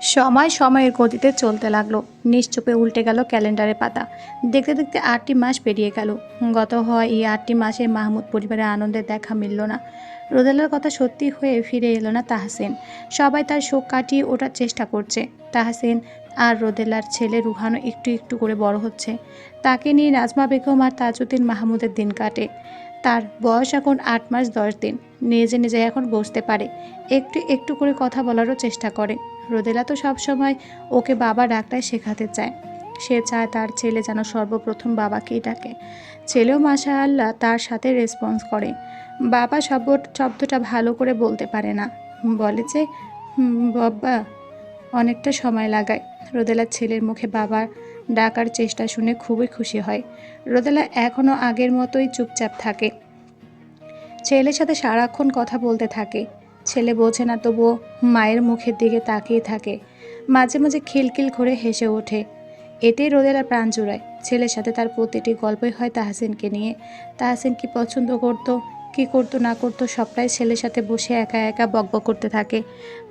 সময় সময়ের গতিতে চলতে লাগল। নিশ্চুপে উল্টে গেল ক্যালেন্ডারের পাতা। দেখতে দেখতে আটটি মাস পেরিয়ে গেল। গত হওয়া এই আটটি মাসে মাহমুদ পরিবারের আনন্দের দেখা মিলল না। রোদেলার কথা সত্যি হয়ে ফিরে এলো না তাহাসেন। সবাই তার শোক কাটিয়ে ওঠার চেষ্টা করছে। তাহাসেন আর রোদেলার ছেলে রুহানো একটু একটু করে বড় হচ্ছে। তাকে নিয়ে নাজমা বেগম আর তাজউদ্দিন মাহমুদের দিন কাটে। তার বয়স এখন আট মাস দশ দিন। নিজে নিজে এখন বসতে পারে। একটু একটু করে কথা বলারও চেষ্টা করে। রোদেলা তো সবসময় ওকে বাবা ডাকটাই শেখাতে চায়। সে চায় তার ছেলে যেন সর্বপ্রথম বাবাকেই ডাকে। ছেলেও মাশা আল্লাহ তার সাথে রেসপন্স করে। বাবা শব্দ শব্দটা ভালো করে বলতে পারে না। বলে যে "হুম, বাবা। অনেকটা সময় লাগায়। রোদেলার ছেলের মুখে বাবার ডাকার চেষ্টা শুনে খুবই খুশি হয়। রোদেলা এখনও আগের মতোই চুপচাপ থাকে। ছেলের সাথে সারাক্ষণ কথা বলতে থাকে। ছেলে বোঝে না, তবুও মায়ের মুখের দিকে তাকিয়ে থাকে। মাঝে মাঝে খিলখিল করে হেসে ওঠে। এতেই রোদের আর প্রাণ জুড়ায়। ছেলের সাথে তার প্রতিটি গল্পই হয় তাহাসিনকে নিয়ে। তাহাসিন কি পছন্দ করত, কি করতো, না করতো, সবটাই ছেলের সাথে বসে একা একা বকবক করতে থাকে।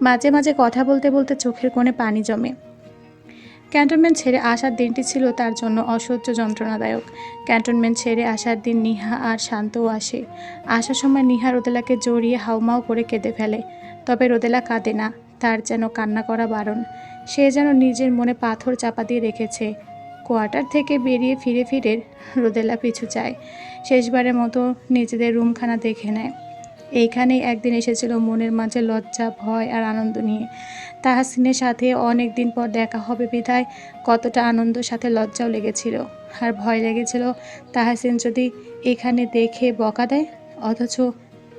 মাঝে মাঝে কথা বলতে বলতে চোখের কোণে পানি জমে। ক্যান্টনমেন্ট ছেড়ে আসার দিনটি ছিল তার জন্য অসহ্য যন্ত্রণাদায়ক। ক্যান্টনমেন্ট ছেড়ে আসার দিন নিহা আর শান্তও আসে। আসার সময় নিহা রোদেলাকে জড়িয়ে হাউমাউ করে কেঁদে ফেলে। তবে রোদেলা কাঁদে না, তার যেন কান্না করা বারণ। সে যেন নিজের মনে পাথর চাপা দিয়ে রেখেছে। কোয়ার্টার থেকে বেরিয়ে ফিরে ফিরে রোদেলা পিছু চায়। শেষবারের মতো নিজেদের রুমখানা দেখে নেয়। এইখানেই একদিন এসেছিল মনের মাঝে লজ্জা, ভয় আর আনন্দ নিয়ে। তাহাসিনের সাথে অনেক দিন পর দেখা হবে বিধায় কতটা আনন্দের সাথে লজ্জাও লেগেছিল। আর ভয় লেগেছিল তাহাসিন যদি এখানে দেখে বকা দেয়, অথচ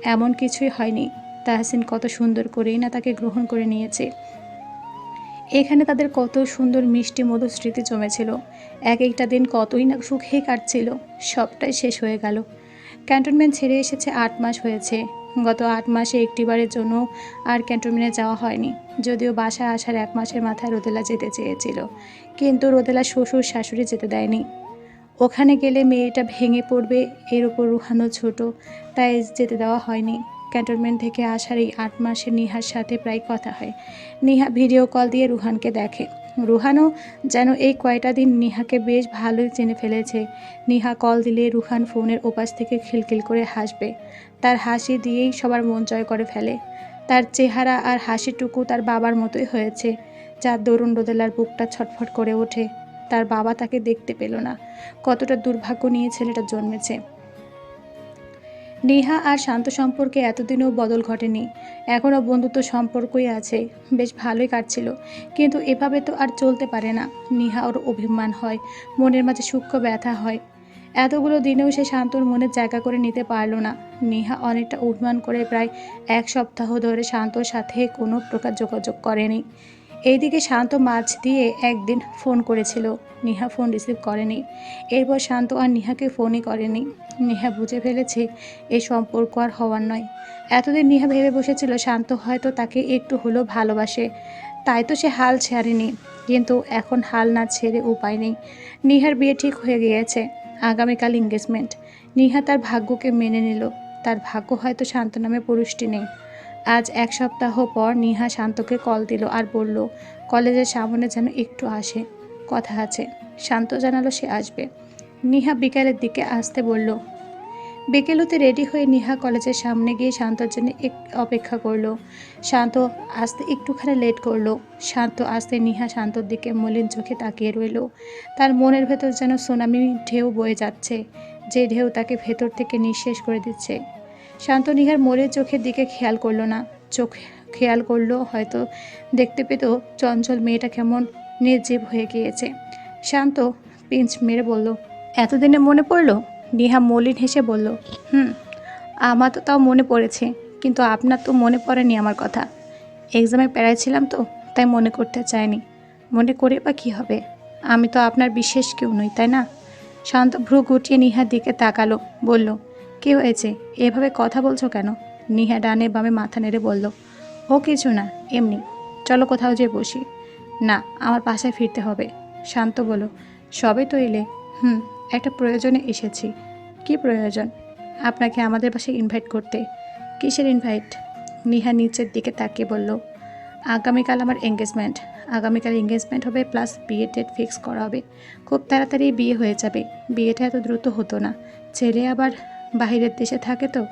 এমন কিছুই হয়নি। তাহাসিন কত সুন্দর করেই না তাকে গ্রহণ করে নিয়েছে। এখানে তাদের কত সুন্দর মিষ্টি মধুর স্মৃতি জমেছিল। এক একটা দিন কতই না সুখেই কাটছিল, সবটাই শেষ হয়ে গেল। ক্যান্টনমেন্ট ছেড়ে এসেছে আট মাস হয়েছে। গত আট মাসে একটিবারের জন্য আর ক্যান্টনমেন্টে যাওয়া হয়নি, যদিও বাসায় আসার এক মাসের মাথায় রোদেলা যেতে চেয়েছিল। কিন্তু রোদেলা শ্বশুর শাশুড়ি যেতে দেয়নি। ওখানে গেলে মেয়েটা ভেঙে পড়বে, এর ওপর রুহানো ছোট, তাই যেতে দেওয়া হয়নি। ক্যান্টনমেন্ট থেকে আসার এই আট মাসে নিহার সাথে প্রায় কথা হয়। নিহা ভিডিও কল দিয়ে রুহানকে দেখে। রুহানও যেন এই কয়টা দিন নিহাকে বেশ ভালোই চেনে ফেলেছে। নিহা কল দিলে রুহান ফোনের ওপাশ থেকে খিলখিল করে হাসবে। তার হাসি দিয়েই সবার মন জয় করে ফেলে। তার চেহারা আর হাসিটুকু তার বাবার মতোই হয়েছে যার দরুন রোদেলার বুকটা ছটফট করে ওঠে। তার বাবা তাকে দেখতে পেল না। কতটা দুর্ভাগ্য নিয়ে ছেলেটা জন্মেছে। নেহা আর শান্ত সম্পর্কে এতদিনও বদল ঘটেনি। এখনও বন্ধুত্ব সম্পর্কই আছে। বেশ ভালোই কাটছিল। কিন্তু এভাবে তো আর চলতে পারে না। নেহা ওর অভিমান হয়, মনের মাঝে সূক্ষ্ম ব্যথা হয়। এতগুলো দিনেও সে শান্তর মনের জায়গা করে নিতে পারল না। নেহা অনেকটা অভিমান করে প্রায় এক সপ্তাহ ধরে শান্তর সাথে কোনো প্রকার যোগাযোগ করেনি। এইদিকে শান্ত মাছ দিয়ে একদিন ফোন করেছিল। নেহা ফোন রিসিভ করেনি। এরপর শান্ত আর নেহাকে ফোনই করেনি। নেহা বুঝে ফেলেছে এই সম্পর্ক আর হওয়ার নয়। এতদিন নেহা ভেবে বসেছিল, শান্ত হয়তো তাকে একটু হলেও ভালোবাসে। তাই তো সে হাল ছাড়েনি। কিন্তু এখন হাল না ছেড়ে উপায় নেই। নিহার বিয়ে ঠিক হয়ে গিয়েছে। আগামীকাল এঙ্গেজমেন্ট নিহা তার ভাগ্যকে মেনে নিল। তার ভাগ্য হয়তো শান্ত নামে পুরুষটি নেই। আজ এক সপ্তাহ পর নিহা শান্তকে কল দিল আর বলল, কলেজের সামনে যেন একটু আসে। কথা আছে। শান্ত জানালো সে আসবে। নিহা বিকালের দিকে আসতে বলল, বিকেল হতে রেডি হয়ে নিহা কলেজের সামনে গিয়ে শান্তর জন্য এক অপেক্ষা করল। শান্ত আসতে একটুখানি লেট করল। শান্ত আসতে নিহা শান্তর দিকে মলিন চোখে তাকিয়ে রইল। তার মনের ভেতর যেন সুনামি ঢেউ বয়ে যাচ্ছে। যে ঢেউ তাকে ভেতর থেকে নিঃশেষ করে দিচ্ছে। শান্ত নিহার মোড়ের চোখের দিকে খেয়াল করল না। চোখ খেয়াল করল, হয়তো দেখতে পেত চঞ্চল মেয়েটা কেমন নির্জীব হয়ে গিয়েছে। শান্ত পিঞ্চ মেরে বলল, এতদিনে মনে পড়ল? নিহা মলিন হেসে বলল, হুম, আমার তো তাও মনে পড়েছে, কিন্তু আপনার তো মনে পড়েনি আমার কথা। এক্সামে প্যারায় ছিলাম তো, তাই মনে করতে চাইনি। মনে করে বা কী হবে? আমি তো আপনার বিশেষ কেউ নই, তাই না? শান্ত ভ্রু গুটিয়ে নিহার দিকে তাকালো, বলল কি হয়েছে? এভাবে কথা বলছো কেন? নিহা ডানে বামে মাথা নেড়ে বলল, ও কিছু না, এমনি। চলো কোথাও যেয়ে বসি। না, আমার বাসায় ফিরতে হবে। শান্ত বলো সবে তো এলে? হুম, একটা প্রয়োজনে এসেছি। কি প্রয়োজন? আপনাকে আমাদের বাসায় ইনভাইট করতে। কিসের ইনভাইট নিহা নিচের দিকে তাকিয়ে বলল, আগামীকাল আমার এঙ্গেজমেন্ট আগামীকাল এঙ্গেজমেন্ট হবে প্লাস বিয়ে ডেট ফিক্স করা হবে। খুব তাড়াতাড়ি বিয়ে হয়ে যাবে। বিয়েটা এত দ্রুত হতো না। ছেলে আবার বাইরের দেশে থাকে তো,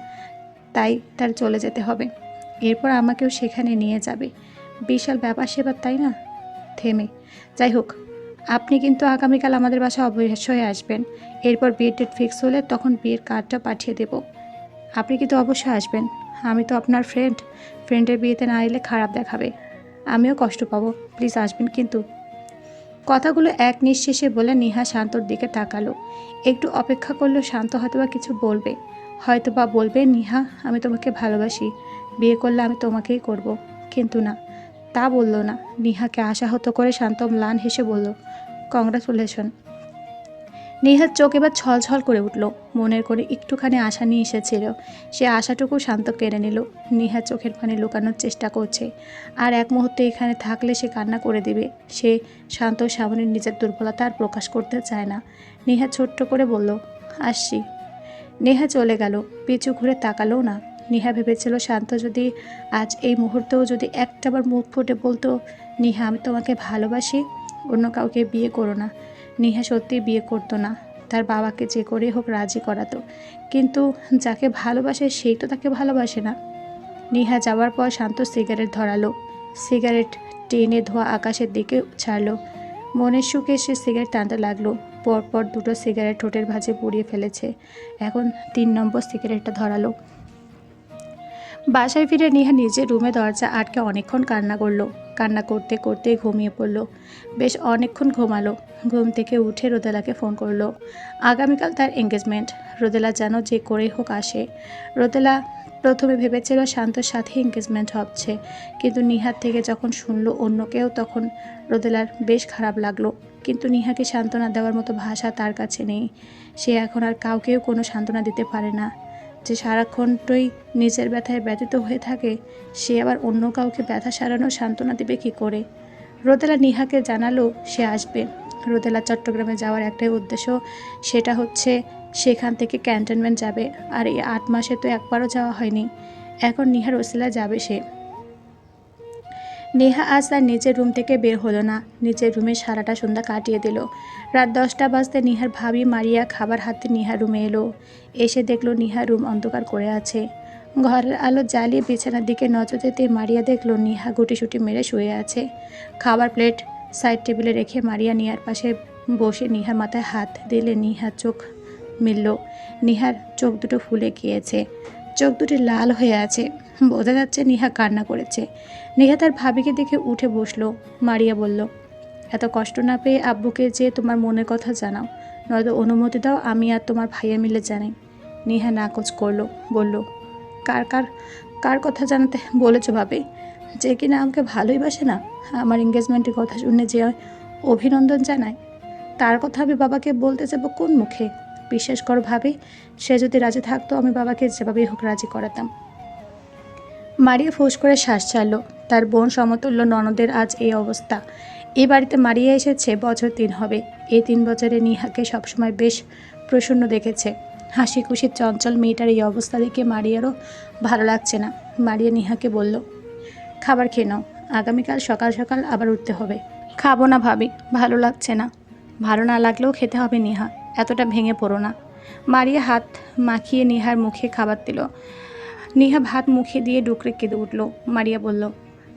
তাই তার চলে যেতে হবে। এরপর আমাকেও সেখানে নিয়ে যাবে। বিশাল ব্যাপার সেবার, তাই না? থেমে। যাই হোক, আপনি কিন্তু আগামীকাল আমাদের বাসায় অবশ্যই আসবেন। এরপর বিয়ের ডেট ফিক্স হলে তখন বিয়ের কার্ডটা পাঠিয়ে দেব। আপনি কিন্তু অবশ্যই আসবেন। আমি তো আপনার ফ্রেন্ড ফ্রেন্ডের বিয়েতে না এলে খারাপ দেখাবে। আমিও কষ্ট পাবো। প্লিজ আসবেন কিন্তু। কথাগুলো এক নিঃশেষে বলে নেহা শান্তর দিকে তাকালো। একটু অপেক্ষা করল শান্ত হয়তোবা কিছু বলবে। হয়তো বা বলবে, নিহা, আমি তোমাকে ভালোবাসি। বিয়ে করলে আমি তোমাকেই করব। কিন্তু না, তা বলল না। নিহাকে আশাহত করে শান্ত ম্লান হেসে বলল, কংগ্রাচুলেশন। নিহার চোখ এবার ছলছল করে উঠল। মনের করে একটুখানি আশা নিয়ে এসেছিল। সে আশাটুকু শান্ত কেড়ে নিল। নিহা চোখের পানি লুকানোর চেষ্টা করছে। আর এক মুহূর্তে এখানে থাকলে সে কান্না করে দেবে। সে শান্ত সামনে নিজের দুর্বলতা আর প্রকাশ করতে চায় না। নেহা ছোট্ট করে বলল, আসছি। নেহা চলে গেল। পিছু ঘুরে তাকালো না। নেহা ভেবেছিল, শান্ত যদি আজ এই মুহূর্তেও যদি একটাবার মুখ ফুটে বলতো, নেহা, আমি তোমাকে ভালোবাসি, অন্য কাউকে বিয়ে করো না নেহা সত্যি বিয়ে করতো না। তার বাবাকে যে করে হোক রাজি করাতো। কিন্তু যাকে ভালোবাসে সেই তো তাকে ভালোবাসে না। নেহা যাওয়ার পর শান্ত সিগারেট ধরালো। সিগারেট টেনে ধোয়া আকাশের দিকে ছাড়লো। মনের সুখে সে সিগারেট টানতে লাগল। পরপর দুটো সিগারেট ঠোঁটের ভাঁজে পুড়িয়ে ফেলেছে। এখন তিন নম্বর সিগারেটটা ধরালো। বাসায় ফিরে নিহা নিজের রুমে দরজা আটকে অনেকক্ষণ কান্না করল। কান্না করতে করতে ঘুমিয়ে পড়ল। বেশ অনেকক্ষণ ঘুমালো। ঘুম থেকে উঠে রোদেলাকে ফোন করল। আগামীকাল তার এঙ্গেজমেন্ট রোদেলা যেন যে করেই হোক আসে। রোদেলা প্রথমে ভেবেছিল শান্তর সাথে এঙ্গেজমেন্ট হচ্ছে। কিন্তু নিহার থেকে যখন শুনলো অন্য কেউ, তখন রোদেলার বেশ খারাপ লাগল। কিন্তু নিহাকে সান্ত্বনা দেওয়ার মতো ভাষা তার কাছে নেই। সে এখন আর কাউকেও কোনো সান্ত্বনা দিতে পারে না। যে সারাক্ষণটাই নিজের ব্যথায় ব্যথিত হয়ে থাকে, সে আবার অন্য কাউকে ব্যথা সারানোর সান্ত্বনা দেবে কী করে? রোদেলা নিহাকে জানালো সে আসবে। রোদেলা চট্টগ্রামে যাওয়ার একটাই উদ্দেশ্য সেটা হচ্ছে সেখান থেকে ক্যান্টনমেন্ট যাবে। আর এই আট মাসে তো একবারও যাওয়া হয়নি। এখন নিহার ওসিলা যাবে সে। নেহা আজ তার নিজের রুম থেকে বের হলো না। নিজের রুমে সারাটা সন্ধ্যা কাটিয়ে দিল। রাত দশটা বাজতে নিহার ভাবি মারিয়া খাবার হাতে নিহার রুমে এলো। এসে দেখল নিহা রুম অন্ধকার করে আছে। ঘরের আলো জ্বালিয়ে বিছানার দিকে নজর দিতে মারিয়া দেখল নিহা গুটিসুটি মেরে শুয়ে আছে। খাবার প্লেট সাইড টেবিলে রেখে মারিয়া নিহার পাশে বসে নিহার মাথায় হাত দিলে নিহার চোখ মিলল। নিহার চোখ দুটো ফুলে গিয়েছে। চোখ দুটি লাল হয়ে আছে। বোঝা যাচ্ছে নিহা কান্না করেছে। নিহা তার ভাবিকে দেখে উঠে বসল। মারিয়া বলল, এত কষ্ট না পেয়ে আব্বুকে যে তোমার মনের কথা জানাও, নয়তো অনুমতি দাও, আমি আর তোমার ভাইয়া মিলে জানাই। নিহা নাকচ করল, বলল, কার কার কার কথা জানাতে বলেছ ভাবে? যে কিনা আমাকে ভালোই বাসে না? আমার এঙ্গেজমেন্টের কথা শুনে যে অভিনন্দন জানায়, তার কথা আমি বাবাকে বলতে যাব কোন মুখে? বিশ্বাস করো ভাবে, সে যদি রাজি থাকতো আমি বাবাকে যেভাবেই হোক রাজি করাতাম। মারিয়া ফোঁস করে শ্বাস ছাড়ল। তার বোন সমতুল্য ননদের আজ এই অবস্থা। এই বাড়িতে মারিয়া এসেছে, বছর তিন হবে। এই তিন বছরে নিহাকে সবসময় বেশ প্রসন্ন দেখেছে। হাসি খুশি চঞ্চল মেয়েটার এই অবস্থা দেখে মারিয়ারও ভালো লাগছে না। মারিয়া নিহাকে বলল, খাবার খেয়ে নাও। আগামীকাল সকাল সকাল আবার উঠতে হবে। খাব না ভাবি, ভালো লাগছে না। ভালো না লাগলেও খেতে হবে নিহা। এতটা ভেঙে পড়ো না। মারিয়া হাত মাখিয়ে নিহার মুখে খাবার দিল। নিহা ভাত মুখে দিয়ে ডুকরে কেঁদে উঠল। মারিয়া বলল,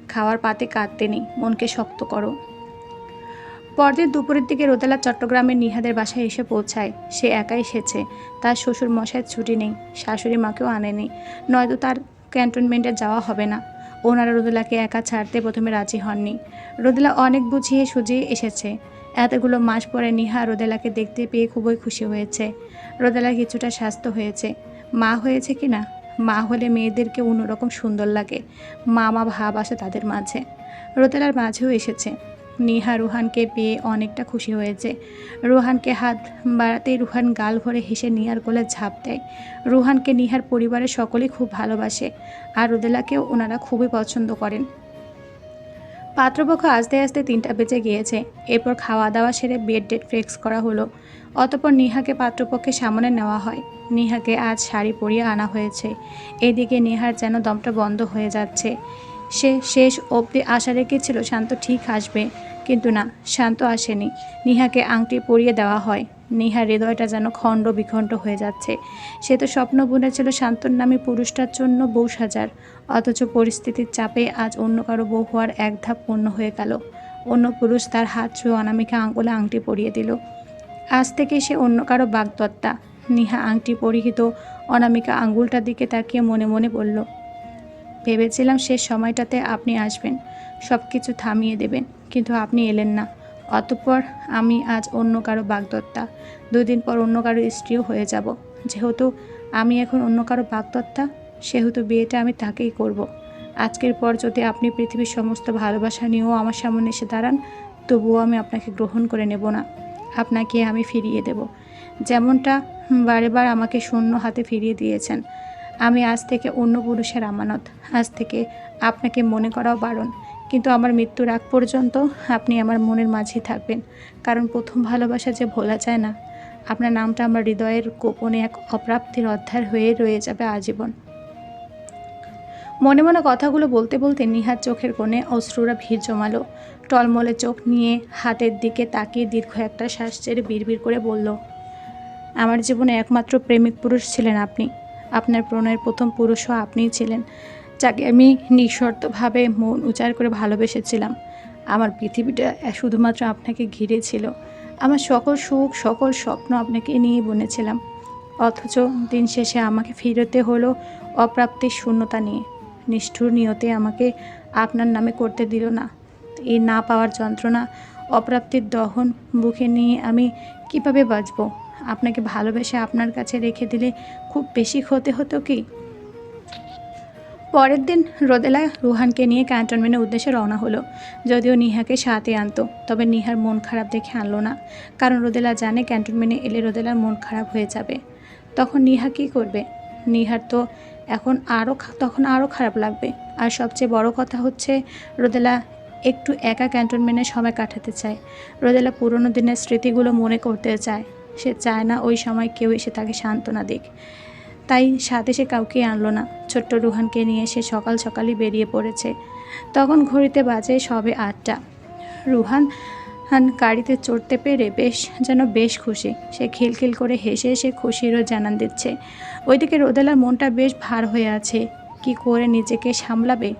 খাওয়ার পাতে কাঁদতে নেই, মনকে শক্ত করো। পরদিন দুপুরের দিকে রোদেলা চট্টগ্রামের নিহাদের বাসায় এসে পৌঁছায়। সে একাই এসেছে। তার শ্বশুর মশায় ছুটি নেই, শাশুড়ি মাকেও আনেনি। নয়তো তার ক্যান্টনমেন্টে যাওয়া হবে না। ওনারা রোদেলাকে একা ছাড়তে প্রথমে রাজি হননি। রোদেলা অনেক বুঝিয়ে সুঝিয়ে এসেছে। এতগুলো মাস পরে নিহা রোদেলাকে দেখতে পেয়ে খুবই খুশি হয়েছে। রোদেলা কিছুটা স্বাস্থ্য হয়েছে। মা হয়েছে কি না? মা হলে মেয়েদেরকে অন্যরকম সুন্দর লাগে। মামা ভাব আসে তাদের মাঝে। রোদেলার মাঝেও এসেছে। নিহা রুহানকে পেয়ে অনেকটা খুশি হয়েছে। রুহানকে হাত বাড়াতেই রুহান গাল ভরে হেসে নিহার কোলে ঝাঁপ দেয়। রুহানকে নিহার পরিবারের সকলেই খুব ভালোবাসে। আর রোদেলাকেও ওনারা খুবই পছন্দ করেন। পাত্রপক্ষ আস্তে আস্তে তিনটা বেজে গিয়েছে। এরপর খাওয়া দাওয়া সেরে বেড ডেট ফিক্স করা হলো। অতপর নিহাকে পাত্রপক্ষে সামনে নেওয়া হয়। নিহাকে আজ শাড়ি পরিয়ে আনা হয়েছে। এদিকে নিহার যেন দমটা বন্ধ হয়ে যাচ্ছে। সে শেষ অবধি আশা রেখেছিল শান্ত ঠিক আসবে। কিন্তু না, শান্ত আসেনি। নিহাকে আংটি পরিয়ে দেওয়া হয়। নিহার হৃদয়টা যেন খণ্ড বিখণ্ড হয়ে যাচ্ছে। সে তো স্বপ্ন বুনেছিল শান্তর নামে পুরুষটার জন্য বউ সাজার। অথচ পরিস্থিতির চাপে আজ অন্য কারও বউ হওয়ার এক ধাপ পূর্ণ হয়ে গেল। অন্য পুরুষ তার হাত ছুঁয়ে অনামিকা আঙ্গুলে আংটি পরিয়ে দিল। আজ থেকে সে অন্য কারও বাগদত্তা। নিহা আংটি পরিহিত অনামিকা আঙ্গুলটার দিকে তাকিয়ে মনে মনে বলল, ভেবেছিলাম শেষ সময়টাতে আপনি আসবেন। সব কিছু থামিয়ে দেবেন, কিন্তু আপনি এলেন না। অতঃপর আমি আজ অন্য কারও বাগদত্তা। দুদিন পর অন্য কারও স্ত্রীও হয়ে যাব। যেহেতু আমি এখন অন্য কারও বাগদত্তা সেহেতু বিয়েটা আমি তাকেই করব। আজকের পর যদি আপনি পৃথিবীর সমস্ত ভালোবাসা নিয়েও আমার সামনে এসে দাঁড়ান, তবুও আমি আপনাকে গ্রহণ করে নেব না। আপনাকে আমি ফিরিয়ে দেব। যেমনটা বারে বার আমাকে শূন্য হাতে ফিরিয়ে দিয়েছেন। আমি আজ থেকে অন্য পুরুষের আমানত। আজ থেকে আপনাকে মনে করাও বারণ। কিন্তু আমার মৃত্যুর আগ পর্যন্ত আপনি আমার মনের মাঝেই থাকবেন। কারণ প্রথম ভালোবাসা যে ভোলা যায় না। আপনার নামটা আমার হৃদয়ের গোপনে এক অপ্রাপ্তির অধ্যায় হয়ে রয়ে যাবে আজীবন। মনে মনে কথাগুলো বলতে বলতে নিহার চোখের কোণে অশ্রুরা ভিড় জমালো। টলমলে চোখ নিয়ে হাতের দিকে তাকিয়ে দীর্ঘ একটা শ্বাস ছেড়ে বিড়বিড় করে বলল, আমার জীবনে একমাত্র প্রেমিক পুরুষ ছিলেন আপনি। আপনার প্রণয়ের প্রথম পুরুষও আপনিই ছিলেন, যাকে আমি নিঃশর্তভাবে মন উচার করে ভালোবেসেছিলাম। আমার পৃথিবীটা শুধুমাত্র আপনাকে ঘিরে ছিল। আমার সকল সুখ, সকল স্বপ্ন আপনাকে নিয়ে বনেছিলাম। অথচ দিন শেষে আমাকে ফিরতে হলো অপ্রাপ্তির শূন্যতা নিয়ে। নিষ্ঠুর নিয়তে আমাকে আপনার নামে করতে দিল না। এই না পাওয়ার যন্ত্রণা, অপ্রাপ্তির দহন বুকে নিয়ে আমি কীভাবে বাঁচব? আপনাকে ভালোবেসে আপনার কাছে রেখে দিলে খুব বেশি ক্ষতি হতো কি? পরের দিন রোদেলা রুহানকে নিয়ে ক্যান্টনমেন্টের উদ্দেশ্যে রওনা হলো। যদিও নিহাকে সাথে আনতো, তবে নিহার মন খারাপ দেখে আনলো না। কারণ রোদেলা জানে ক্যান্টনমেন্টে এলে রোদেলার মন খারাপ হয়ে যাবে। তখন নিহা কী করবে? নিহার তো এখন আরও তখন আরও খারাপ লাগবে। আর সবচেয়ে বড় কথা হচ্ছে, রোদেলা একটু একা ক্যান্টনমেন্টে সময় কাটাতে চায়। রোদেলা পুরনো দিনের স্মৃতিগুলো মনে করতে চায়। সে চায় না ওই সময় কেউ এসে তাকে সান্ত্বনা দিক। তাই সাথে সে কাউকে আনলো না। ছোট্ট রুহানকে নিয়ে সে সকাল সকালই বেরিয়ে পড়েছে। তখন ঘড়িতে বাজে সবে আটটা। রুহান হান গাড়িতে চড়তে পেরে বেশ যেন বেশ খুশি। সে খিলখিল করে হেসে হেসে খুশিরও জানান দিচ্ছে। ওইদিকে রোদেলার মনটা বেশ ভার হয়ে আছে। কি করে নিজেকে সামলাবে?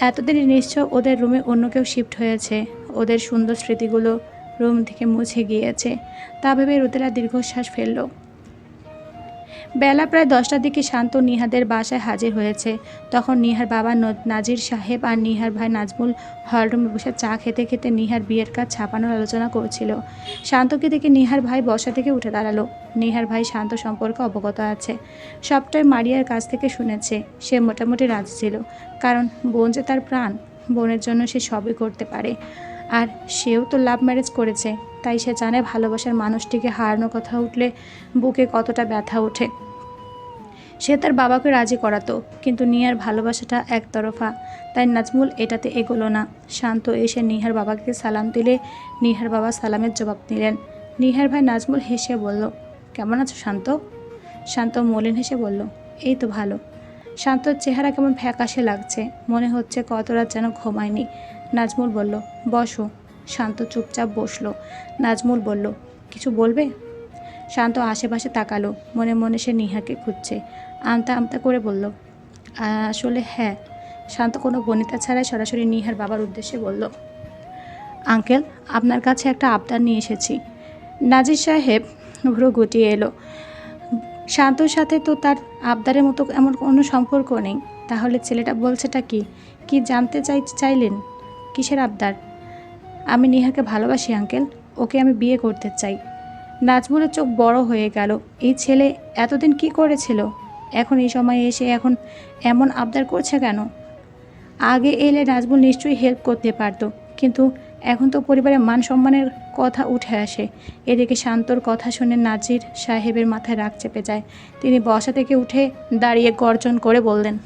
এতদিনে নিশ্চয় ওদের রুমে অন্য কেউ শিফট হয়েছে। ওদের সুন্দর স্মৃতিগুলো রুম থেকে মুছে গিয়েছে। তা ভেবে রোদেলা দীর্ঘশ্বাস ফেলল। বেলা প্রায় দশটার দিকে শান্ত নিহাদের বাসায় হাজির হয়েছে। তখন নিহার বাবা নাজির সাহেব আর নিহার ভাই নাজমুল হলরুমে বসে চা খেতে খেতে নিহার বিয়ের কাজ ছাপানোর আলোচনা করছিল। শান্তকে দেখে নিহার ভাই বসা থেকে উঠে দাঁড়াল। নিহার ভাই শান্ত সম্পর্কে অবগত আছে। সবটাই মারিয়ার কাছ থেকে শুনেছে। সে মোটামুটি রাজি ছিল। কারণ বোন যে তার প্রাণ, বোনের জন্য সে সবই করতে পারে। আর সেও তো লাভ ম্যারেজ করেছে। তাই সে জানে ভালোবাসার মানুষটিকে হারানোর কথা উঠলে বুকে কতটা ব্যথা ওঠে। সে তার বাবাকে রাজি করাতো, কিন্তু নিহার ভালোবাসাটা একতরফা। তাই নাজমুল এটাতে এগোলো না। শান্ত এসে নিহার বাবাকে সালাম দিলে নিহার বাবা সালামের জবাব দিলেন। নিহার ভাই নাজমুল হেসে বলল, কেমন আছো শান্ত? শান্ত মলিন হেসে বলল, এই তো ভালো। শান্তর চেহারা কেমন ফ্যাকাশে লাগছে। মনে হচ্ছে কত রাত যেন ঘুমায়নি। নাজমুল বলল, বসো। শান্ত চুপচাপ বসল। নাজমুল বলল, কিছু বলবে? শান্ত আশেপাশে তাকালো। মনে মনে সে নিহাকে খুঁজছে। আমতা আমতা করে বলল, আসলে হ্যাঁ। শান্ত কোনো বনিতা ছাড়াই সরাসরি নিহার বাবার উদ্দেশ্যে বলল, আঙ্কেল, আপনার কাছে একটা আবদার নিয়ে এসেছি। নাজির সাহেব ভ্রু গুটিয়ে এলো, শান্তর সাথে তো তার আবদারের মতো এমন কোনো সম্পর্ক নেই। তাহলে ছেলেটা বলছেটা কি? কি জানতে চাই, চাইলেন? কিসের আবদার? আমি নেহাকে ভালোবাসি, আঙ্কেল। ওকে আমি বিয়ে করতে চাই। নাজমুলের চোখ বড় হয়ে গেল। এই ছেলে এতদিন কি করেছিল? এখন এই সময়ে এসে এখন এমন আবদার করছে কেন? আগে এলে নাজমুল নিশ্চয়ই হেল্প করতে পারতো। কিন্তু এখন তো পরিবারের মান সম্মানের কথা উঠে আসে। এদিকে শান্তর কথা শুনে নাজির সাহেবের মাথায় রাগ চেপে যায়। তিনি বসা থেকে উঠে দাঁড়িয়ে গর্জন করে বললেন,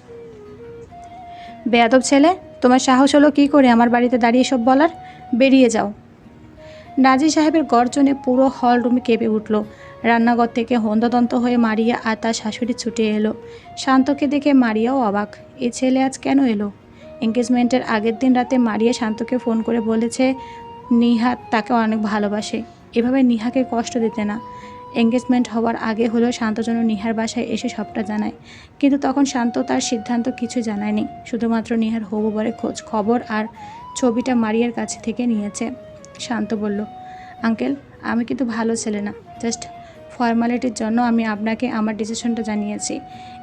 বেয়াদব ছেলে, তোমার সাহস হলো কী করে আমার বাড়িতে দাঁড়িয়ে সব বলার? বেরিয়ে যাও। নাজির সাহেবের গর্জনে পুরো হল রুমে কেঁপে উঠল। রান্নাঘর থেকে হন্দদন্ত হয়ে মারিয়া আর তার শাশুড়ি ছুটে এলো। শান্তকে দেখে মারিয়াও অবাক, এ ছেলে আজ কেন এলো? এঙ্গেজমেন্টের আগের দিন রাতে মারিয়া শান্তকে ফোন করে বলেছে নিহা তাকে অনেক ভালোবাসে। এভাবে নিহাকে কষ্ট দিতে না। এঙ্গেজমেন্ট হওয়ার আগে হলেও শান্ত যেন নিহার বাসায় এসে সবটা জানায়। কিন্তু তখন শান্ত তার সিদ্ধান্ত কিছু জানায়নি। শুধুমাত্র নিহার হবু বরে খোঁজ খবর আর ছবিটা মারিয়ার কাছে থেকে নিয়েছে। শান্ত বলল, আঙ্কেল, আমি কিন্তু ভালো ছেলে না। জাস্ট ফর্মালিটির জন্য আমি আপনাকে আমার ডিসিশনটা জানিয়েছি।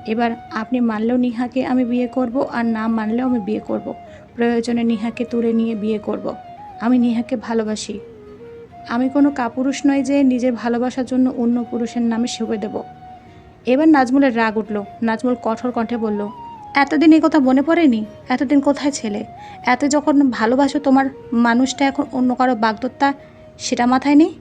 এবার আপনি মানলেও নিহাকে আমি বিয়ে করব আর না মানলেও আমি বিয়ে করব। প্রয়োজনে নিহাকে তুলে নিয়ে বিয়ে করব। আমি নিহাকে ভালোবাসি। আমি কোনো কাপুরুষ নয় যে নিজের ভালোবাসার জন্য অন্য পুরুষের নামে সেবে দেব। এবার নাজমুলের রাগ উঠল। নাজমুল কঠোর কণ্ঠে বলল এতদিন এ কথা মনে পড়েনি? এতদিন কোথায় ছেলে? এত যখন ভালোবাসো তোমার মানুষটা এখন অন্য কারও বাগদত্তা, সেটা মাথায় নেই?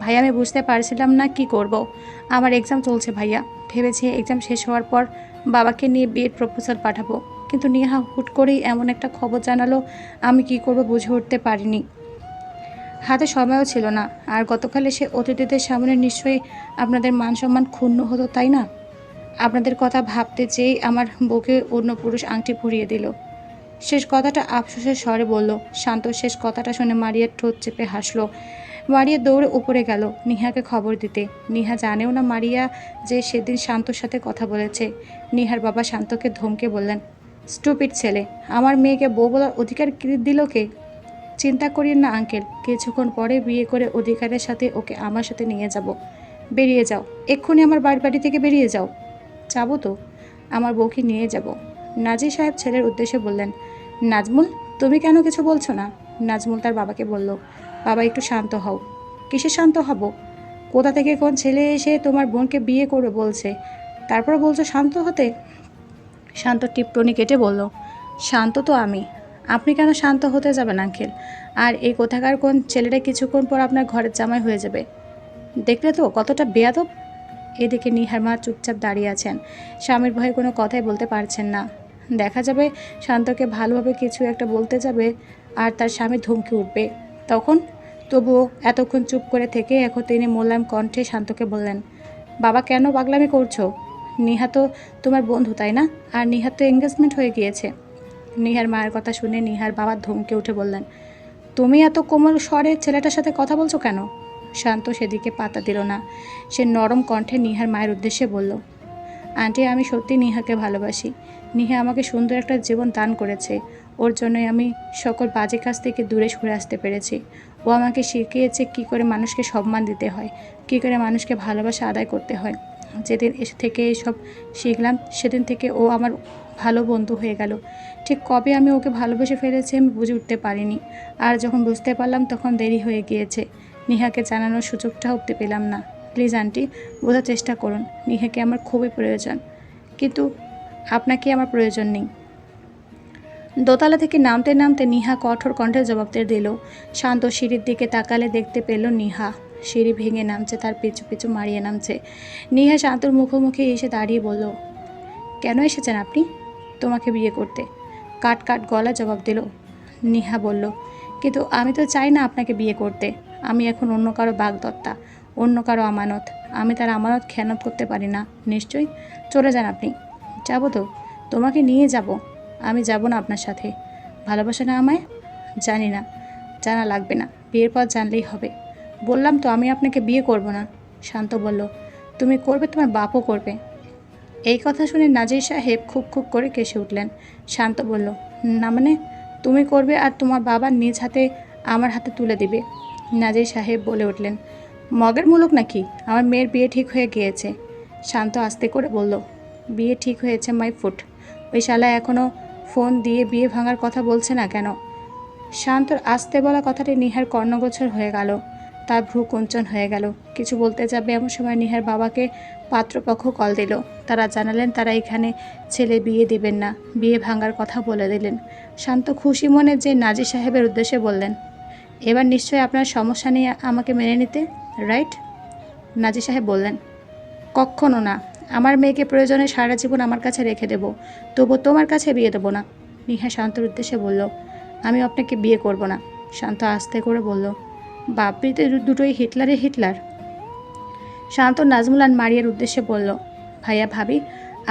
ভাই, আমি বুঝতে পারছিলাম না কি করব। আমার এক্সাম চলছে ভাইয়া। ভেবেছি এক্সাম শেষ হওয়ার পর বাবাকে নিয়ে বিয়ের প্রপোজাল পাঠাবো। কিন্তু নেহা হুট করেই এমন একটা খবর জানালো, আমি কি করব বুঝে উঠতে পারিনি। হাতে সময়ও ছিল না। আর গতকালে সে অতিথিদের সামনে নিশ্চয়ই আপনাদের মান সম্মান ক্ষুণ্ণ হতো, তাই না? আপনাদের কথা ভাবতে চেয়েই আমার বুকে অন্য পুরুষ আংটি পরিয়ে দিল। শেষ কথাটা আফসোসের স্বরে বলল। শান্ত শেষ কথাটা শুনে মারিয়ার ঠোঁট চেপে হাসলো। মারিয়া দৌড়ে উপরে গেল নিহাকে খবর দিতে। নিহা জানেও না মারিয়া যে সেদিন শান্তর সাথে কথা বলেছে। নিহার বাবা শান্তকে ধমকে বললেন, স্টুপিড ছেলে, আমার মেয়েকে বউ বলার অধিকার কি দিল কে? চিন্তা করিয়েন না আঙ্কেল, কিছুক্ষণ পরে বিয়ে করে অধিকারের সাথে ওকে আমার সাথে নিয়ে যাব। বেরিয়ে যাও, এক্ষুনি আমার বাড়ি বাড়ি থেকে বেরিয়ে যাও। যাব তো। আমার বউকে নিয়ে যাব। নাজি সাহেব ছেলের উদ্দেশ্যে বললেন, নাজমুল, তুমি কেন কিছু বলছো না? নাজমুল তার বাবাকে বলল, বাবা, একটু শান্ত হও। কিসে শান্ত হব? কোথা থেকে কোন ছেলে এসে তোমার বোনকে বিয়ে করবে বলছে? তারপর বলছো শান্ত হতে? শান্ত টিপটনি কেটে বলল, শান্ত তো আমি। আপনি কেন শান্ত হতে যাবেন আঙ্কেল? আর এই কোথাকার কোন ছেলেটা কিছুক্ষণ পর আপনার ঘরের জামাই হয়ে যাবে। দেখলে তো কতটা বেয়াদব। এদিকে নিহার মা চুপচাপ দাঁড়িয়ে আছেন। স্বামীর ভয়ে কোনো কথাই বলতে পারছেন না। দেখা যাবে শান্তকে ভালোভাবে কিছু একটা বলতে যাবে আর তার স্বামী ধমকে উঠবে। তখন তবুও এতক্ষণ চুপ করে থেকে এখন তিনি মোলায়েম কণ্ঠে শান্তকে বললেন, বাবা, কেন পাগলামি করছ? নিহা তো তোমার বন্ধু, তাই না? আর নিহার তো এঙ্গেজমেন্ট হয়ে গিয়েছে। নিহার মায়ের কথা শুনে নিহার বাবা ধমকে উঠে বললেন, তুমি এত কোমল স্বরে ছেলেটার সাথে কথা বলছো কেন? শান্ত সেদিকে পাতা দিল না। সে নরম কণ্ঠে নিহার মায়ের উদ্দেশ্যে বলল, আন্টি, আমি সত্যি নিহাকে ভালোবাসি। নিহা আমাকে সুন্দর একটা জীবন দান করেছে। ওর জন্যই আমি সকল বাজে কাজ থেকে দূরে সরে আসতে পেরেছি। ও আমাকে শিখিয়েছে কি করে মানুষকে সম্মান দিতে হয়, কি করে মানুষকে ভালোবাসা আদায় করতে হয়। যেদিন এসে থেকে এসব শিখলাম, সেদিন থেকে ও আমার ভালো বন্ধু হয়ে গেল। ঠিক কবে আমি ওকে ভালোবেসে ফেলেছি আমি বুঝে উঠতে পারিনি। আর যখন বুঝতে পারলাম, তখন দেরি হয়ে গিয়েছে। নিহাকে জানানোর সুযোগটা উঠতে পেলাম না। প্লিজ, আন্টি, বোঝার চেষ্টা করুন। নিহাকে আমার খুবই প্রয়োজন। কিন্তু আপনাকে আমার প্রয়োজন নেই। দোতলা থেকে নামতে নামতে নিহা কঠোর কণ্ঠে জবাব দিল। শান্ত সিঁড়ির দিকে তাকালে দেখতে পেল নিহা। সিঁড়ি ভেঙে নামছে, তার পিছু পিছু মারিয়ে নামছে। নিহা শান্তর মুখোমুখি এসে দাঁড়িয়ে বলল, কেন এসেছেন আপনি? তোমাকে বিয়ে করতে। কাট কাট গলা জবাব দিল। নিহা বলল, কিন্তু আমি তো চাই না আপনাকে বিয়ে করতে। আমি এখন অন্য কারও বাগদত্তা, অন্য কারও আমানত। আমি তার আমানত খেয়ানত করতে পারি না। নিশ্চয়ই? চলে যান আপনি। যাব তো। তোমাকে নিয়ে যাব। আমি যাব না আপনার সাথে। ভালোবাসে না আমায়? জানি না। জানা লাগবে না। বিয়ের পর জানলেই হবে। বললাম তো, আমি আপনাকে বিয়ে করব না। শান্ত বলল, তুমি করবে, তোমার বাপও করবে। এই কথা শুনে নাজির সাহেব খুব খুব করে কেসে উঠলেন। শান্ত বলল, না মানে? তুমি করবে আর তোমার বাবা নিজ হাতে আমার হাতে তুলে দিবে। নাজির সাহেব বলে উঠলেন, মগের মুলুক নাকি? আমার মেয়ের বিয়ে ঠিক হয়ে গিয়েছে। শান্ত আস্তে করে বলল, বিয়ে ঠিক হয়েছে, মাই ফুট। ওই শালা এখনও ফোন দিয়ে বিয়ে ভাঙার কথা বলছে না কেন? শান্তর আস্তে বলা কথাটি নিহার কর্ণগোচর হয়ে গেল। তার ভ্রু কুঞ্চন হয়ে গেল। কিছু বলতে যাবে এমন সময় নিহার বাবাকে পাত্রপক্ষ কল দিল। তারা জানালেন, তারা এখানে ছেলে বিয়ে দেবেন না। বিয়ে ভাঙার কথা বলে দিলেন। শান্ত খুশি মনে যে নাজি সাহেবের উদ্দেশ্যে বললেন এবার নিশ্চয়ই আপনার সমস্যা নিয়ে আমাকে মেনে নিতে রাইট নাজি সাহেব বললেন কখনো না। আমার মেয়েকে প্রয়োজনে সারা জীবন আমার কাছে রেখে দেব, তবু তোমার কাছে বিয়ে দেবো না। নিহা শান্তর উদ্দেশ্যে বলল, আমি আপনাকে বিয়ে করব না। শান্ত আস্তে করে বলল বাপরিতে দুটোই হিটলারে হিটলার। শান্ত নাজমুল আর মারিয়ার উদ্দেশ্যে বলল, ভাইয়া ভাবি,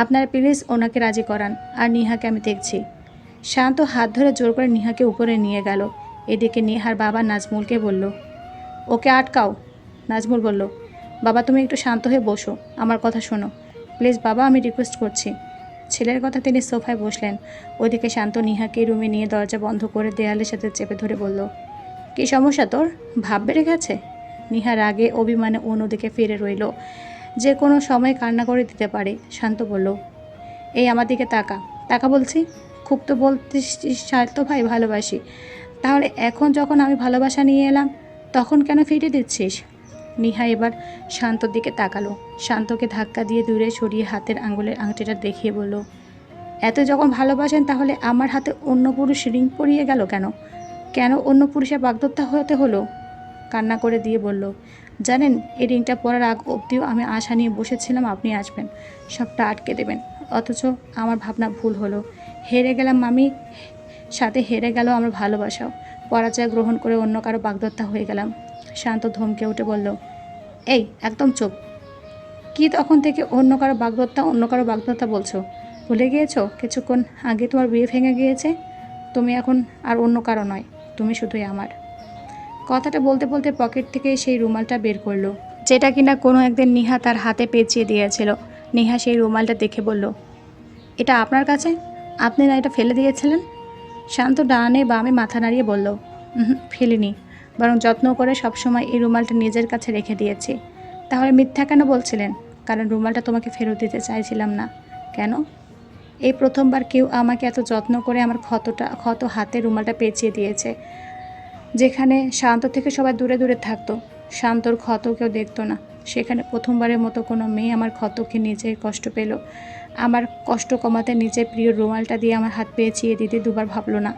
আপনারা প্লিজ ওনাকে রাজি করান, আর নিহাকে আমি দেখছি। শান্ত হাত ধরে জোর করে নিহাকে উপরে নিয়ে গেল। এদিকে নেহার বাবা নাজমুলকে বলল, ওকে আটকাও। নাজমুল বলল, বাবা, তুমি একটু শান্ত হয়ে বসো, আমার কথা শোনো। প্লিজ বাবা, আমি রিকোয়েস্ট করছি। ছেলের কথা তিনি সোফায় বসলেন। ওদিকে শান্ত নিহাকে রুমে নিয়ে দরজা বন্ধ করে দেয়ালের সাথে চেপে ধরে বলল, কী সমস্যা তোর? ভাব বেড়ে গেছে? নিহার আগে অভিমানে অন্যদিকে ফিরে রইল। যে কোনো সময় কান্না করে দিতে পারে, শান্ত বলল। এই আমার দিকে তাকা। তাকা বলছি? খুব তো বলতিস তো ভাই, ভালোবাসি। তাহলে এখন যখন আমি ভালোবাসা নিয়ে এলাম, তখন কেন ফিরে দিচ্ছিস? নিহা এবার শান্তর দিকে তাকালো। শান্তকে ধাক্কা দিয়ে দূরে সরিয়ে হাতের আঙুলের আংটিটা দেখিয়ে বলল, এত যখন ভালোবাসেন, তাহলে আমার হাতে অন্য পুরুষ রিং পরিয়ে গেল কেন? কেন অন্য পুরুষের বাগদত্তা হতে হলো? কান্না করে দিয়ে বলল, জানেন, এই রিংটা পরার আগ অবধিও আমি আশা নিয়ে বসেছিলাম, আপনি আসবেন। সবটা আটকে দেবেন। অথচ আমার ভাবনা ভুল হলো। হেরে গেলাম আমি সাথে হেরে গেল আমার ভালোবাসাও। পরাজয় গ্রহণ করে অন্য কারও বাগদত্তা হয়ে গেলাম। শান্ত ধমকে উঠে বলল, এই, একদম চুপ। কি তখন থেকে অন্য কারও বাগদত্তা, অন্য কারও বাগদত্তা বলছো? ভুলে গিয়েছো? কিছুক্ষণ আগে তোমার বিয়ে ভেঙে গিয়েছে? তুমি এখন আর অন্য কারও নয়, তুমি শুধুই আমার। কথাটা বলতে বলতে পকেট থেকে সেই রুমালটা বের করল, যেটা কিনা কোনো একদিন নিহা তার হাতে পেঁচিয়ে দিয়েছিল। নিহা সেই রুমালটা দেখে বলল, এটা আপনার কাছে? আপনি না এটা ফেলে দিয়েছিলেন? শান্ত ডানে বামে মাথা নাড়িয়ে বলল "উহুম, ফেলিনি। বরং যত্ন করে সবসময় এই রুমালটা নিজের কাছে রেখে দিয়েছি। তাহলে মিথ্যা কেন বলছিলেন? কারণ রুমালটা তোমাকে ফেরত দিতে চাইছিলাম না। কেন? এই প্রথমবার কেউ আমাকে এত যত্ন করে আমার ক্ষতটা ক্ষত হাতে রুমালটা পেঁচিয়ে দিয়েছে যেখানে শান্ত থেকে সবাই দূরে দূরে থাকতো। শান্তর ক্ষত কেউ দেখতো না। সেখানে প্রথমবারের মতো কোনো মেয়ে আমার ক্ষতকে নিজে কষ্ট পেল। আমার কষ্ট কমাতে নিজের প্রিয় রুমালটা দিয়ে আমার হাত পেঁচিয়ে দিতে দুবার ভাবলো না।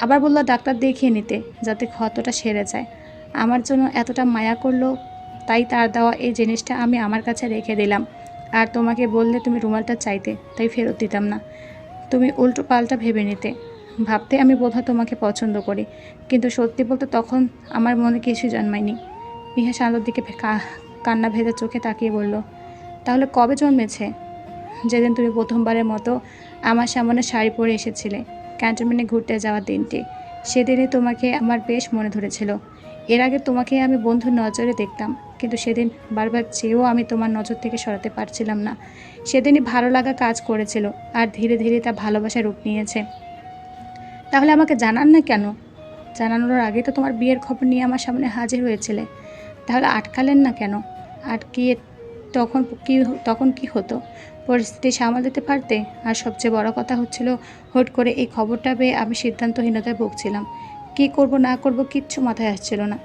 আবার বলল, ডাক্তার দেখিয়ে নিতে, যাতে ক্ষতটা সেরে যায়। আমার জন্য এতটা মায়া করল, তাই তার দেওয়া এই জিনিসটা আমি আমার কাছে রেখে দিলাম। আর তোমাকে বললে তুমি রুমালটা চাইতে, তাই ফেরত দিতাম না। তুমি উল্টো পাল্টা ভেবে নিতে। ভাবতে আমি বোধহয় তোমাকে পছন্দ করি। কিন্তু সত্যি বলতে তখন আমার মনে কিছু জন্মায়নি। ইহা শান্তর দিকে কান্না ভেজা চোখে তাকিয়ে বলল, তাহলে কবে জন্মেছে? যেদিন তুমি প্রথমবারের মতো আমার সামনে শাড়ি পরে এসেছিলে, ক্যান্টনমেন্টে ঘুরতে যাওয়ার দিনটি। সেদিনই তোমাকে আমার বেশ মনে ধরেছিল। এর আগে তোমাকে আমি বন্ধুর নজরে দেখতাম, কিন্তু সেদিন বারবার চেয়েও আমি তোমার নজর থেকে সরাতে পারছিলাম না। সেদিনই ভালো লাগা কাজ করেছিল আর ধীরে ধীরে তা ভালোবাসা রূপ নিয়েছে। তাহলে আমাকে জানান না কেন? জানানোর আগে তো তোমার বিয়ের খবর নিয়ে আমার সামনে হাজির হয়েছিলে। তাহলে আটকালেন না কেন? আটকিয়ে তখন কি তখন কি হতো? পরিস্থিতি সামাল দিতে পারতে? আর সবচেয়ে বড় কথা হচ্ছিল, হুট করে এই খবরটা পেয়ে আমি সিদ্ধান্তহীনতায় ভুগছিলাম। কি করব, না করব কিচ্ছু মাথায় আসছিল না।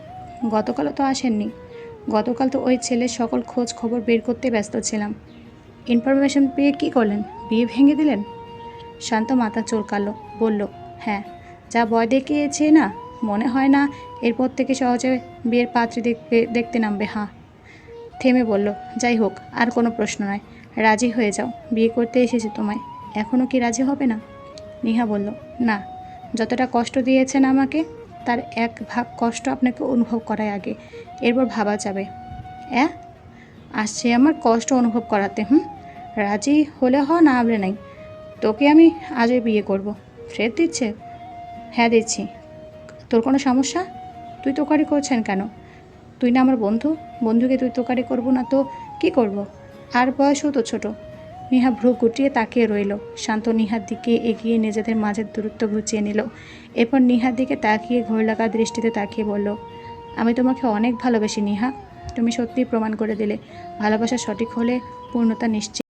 গতকালও তো আসেননি। গতকাল তো ওই ছেলের সকল খোঁজ খবর বের করতে ব্যস্ত ছিলাম। ইনফরমেশন পেয়ে কি করলেন? বিয়ে ভেঙে দিলেন? শান্ত মাথা চুলকালো, বলল হ্যাঁ যা ভয় দেখিয়েছে না? মনে হয় না এরপর থেকে সহজে বিয়ের পাত্রী দেখতে দেখতে নামবে হ্যাঁ থেমে বলল, যাই হোক, আর কোনো প্রশ্ন নয়। রাজি হয়ে যাও, বিয়ে করতে এসেছি তোমায়। এখনও কি রাজি হবে না? নিহা বলল, না। যতটা কষ্ট দিয়েছেন আমাকে, তার এক ভাগ কষ্ট আপনাকে অনুভব করায় আগে। এরপর ভাবা যাবে। অ্যাঁ? আসছে আমার কষ্ট অনুভব করাতে, হুম? রাজি হলে হ না হলে নাই। তোকে আমি আজই বিয়ে করব। ফ্রেড দিচ্ছে? হ্যাঁ দিচ্ছি। তোর কোনো সমস্যা? তুই তোকারি করছেন কেন? তুই না আমার বন্ধু, বন্ধুকে তুই তোকারি করব না তো কি করব। আর বয়সও তো ছোট। নেহা ভ্রু গুটিয়ে তাকিয়ে রইল। শান্ত নিহার দিকে এগিয়ে নিজেদের মাঝের দূরত্ব ঘুচিয়ে নিল। এরপর নিহার দিকে তাকিয়ে ঘোর লাগা দৃষ্টিতে তাকিয়ে বলল, আমি তোমাকে অনেক ভালোবাসি, নিহা। তুমি সত্যিই প্রমাণ করে দিলে। ভালোবাসা সঠিক হলে পূর্ণতা নিশ্চিত